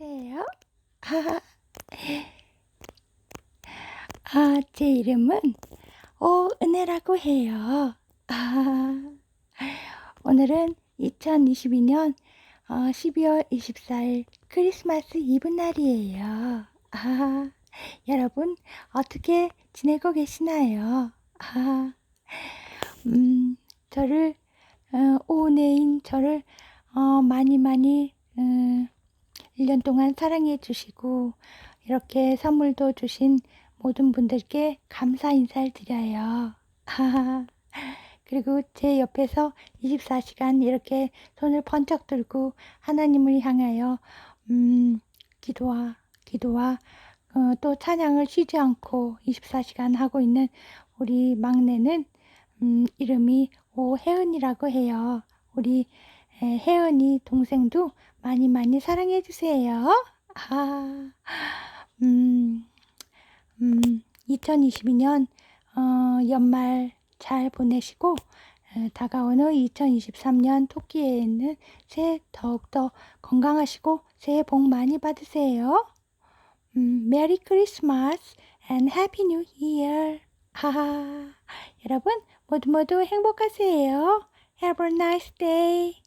안녕하세요. 아, 제 이름은 오은혜라고 해요. 아, 오늘은 2022년 12월 24일 크리스마스 이브 날이에요. 아, 여러분 어떻게 지내고 계시나요? 아, 음, 저를 어, 오은혜인 저를 어, 많이 많이 음, 1년 동안 사랑해 주시고 이렇게 선물도 주신 모든 분들께 감사 인사를 드려요. 그리고 제 옆에서 24시간 이렇게 손을 번쩍 들고 하나님을 향하여 음, 기도와 기도와 어, 또 찬양을 쉬지 않고 24시간 하고 있는 우리 막내는 음, 이름이 오혜은이라고 해요. 우리 에, 혜은이 동생도 많이 많이 사랑해 주세요. 아, 음, 음, 2022년 어, 연말 잘 보내시고 에, 다가오는 2023년 토끼에는 새해 더욱더 건강하시고 새해 복 많이 받으세요. 음, 메리 크리스마스 and 해피 뉴 이어. 하하. 여러분 모두 모두 행복하세요. Have a nice day.